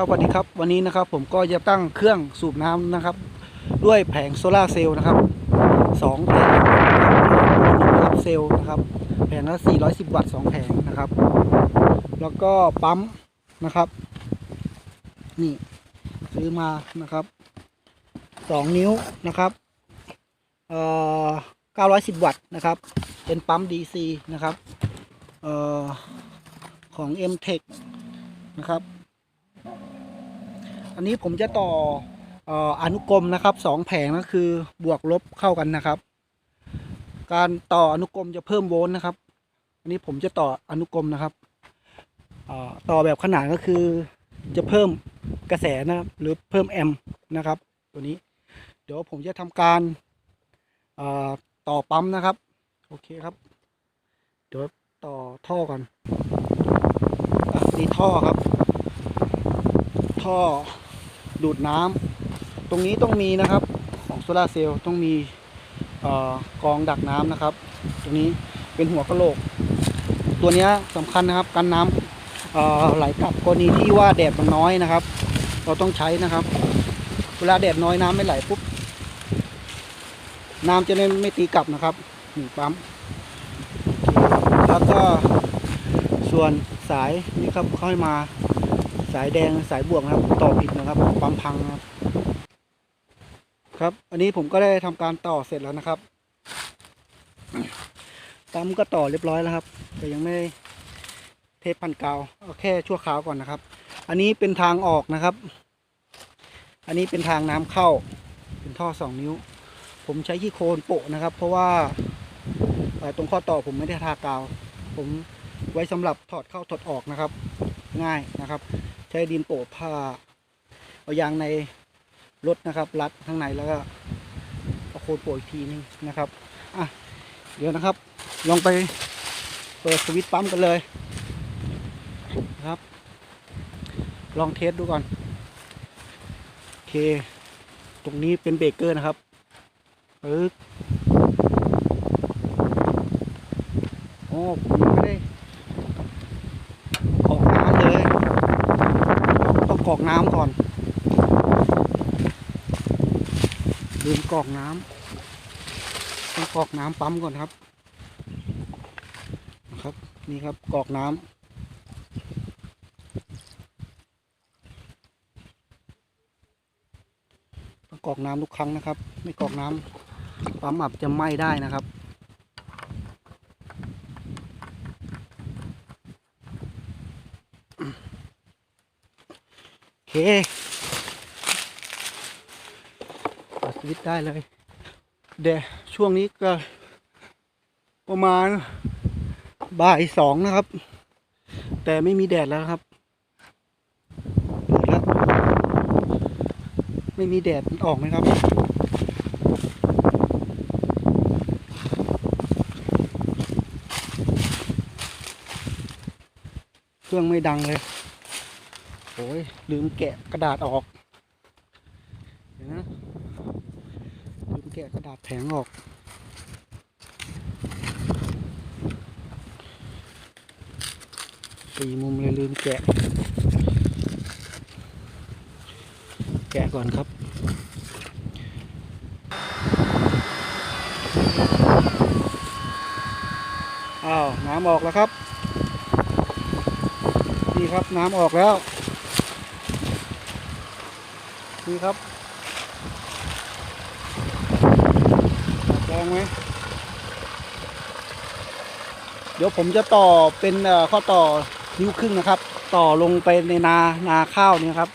ครับสวัสดีครับวันนี้นะครับผมก็จะตั้งเครื่องสูบน้ำนะครับ ด้วยแผงโซลาเซลล์นะครับสองแผงนะครับเซลล์นะครับ แผงละ 410 วัตต์สองแผงนะครับ แล้วก็ปั๊มนะครับ นี่ซื้อมานะครับสองนิ้วนะครับเอ่อ910 วัตต์นะครับ เป็นปั๊ม DC นะครับเอ่อของ m t e c h นะครับ อันนี้ผมจะต่อออนุกรมนะครับสองแผงก็คือบวกลบเข้ากันนะครับ การต่ออนุกรมจะเพิ่มโวลต์นะครับ อันนี้ผมจะต่ออนุกรมนะครับต่อแบบขนานก็คือจะเพิ่มกระแสนะครับ หรือเพิ่มแอมป์นะครับ ตัวนี้ เดี๋ยวผมจะทำการต่อปั๊มนะครับ โอเคครับ เดี๋ยวต่อท่อก่อนอนี่ท่อครับ ท่อ ดูดน้ำตรงนี้ต้องมีนะครับของโซลาเซลล์ต้องมีออกองดักน้ำนะครับ ตรงนี้เป็นหัวกะโหลก ตัวเนี้ยสำคัญนะครับกันน้ำเอ่อไหลกลับกรณีที่ว่าแดดมันน้อยนะครับ เราต้องใช้นะครับ เวลาแดดน้อยน้ำไม่ไหลปุ๊บน้ำจะไม่ไม่ตีกลับนะครับหนึ่งปั๊มแล้วก็ส่วนสายนี่ครับค่อยมา สายแดงสายบวกนะครับ ต่อผิดนะครับปั๊มพังครับครับ อันนี้ผมก็ได้ทำการต่อเสร็จแล้วนะครับปั๊มก็ต่อเรียบร้อยแล้วครับ แต่ยังไม่ได้เทปพันกาวเอาแค่ชั่วคราวก่อนนะครับ อันนี้เป็นทางออกนะครับ อันนี้เป็นทางน้ำเข้า เป็นท่อสองนิ้ว ผมใช้ขี้โคลนโปะนะครับ เพราะว่าเอ่ตรงข้อต่อผมไม่ได้ทากาว ผมไว้สำหรับถอดเข้าถอดออกนะครับ ง่ายนะครับ ใช้ดินโปะผ้า เอายางในรถนะครับ รัดข้างในแล้วก็เอาโคนโปะอีกทีนึงนะครับอะเดี๋ยวนะครับ ลองไปเปิดสวิตช์ปั๊มกันเลยนะครับ ลองเทสดูก่อน โอเค ตรงนี้เป็นเบรกเกอร์นะครับปึ๊กโอ้ผมไม่ได้ กรอกน้ำเลย ต้อง กรอกน้ำก่อน ลืมกรอกน้ำต้องกรอกน้ำปั๊มก่อนครับนะครับ นี่ครับกรอกน้ำกรอกน้ำทุกครั้งนะครับ ไม่กรอกน้ำปั๊มอับจะไหม้ได้นะครับ อ เคเปิดสวิตได้เลยเดี๋ยวช่วงนี้ก็ประมาณบ่ายสองนะครับ แต่ไม่มีแดดแล้วครับเปิดแล้วไม่มีแดดออกไหมครับเครื่องไม่ดังเลย อ้ยลืมแกะกระดาษออกเดี๋ยวนะลืมแกะกระดาษแผงออก สี่มุมเลยลืมแกะ แกะก่อนครับอ้าวน้ำออกแล้วครับ นี่ครับน้ำออกแล้วีครับแรงไหมเดี๋ยวผมจะต่อเป็นข้อต่อนิ้วครึ่งนะครับ ต่อลงไปในนานาข้าวนี่ครับ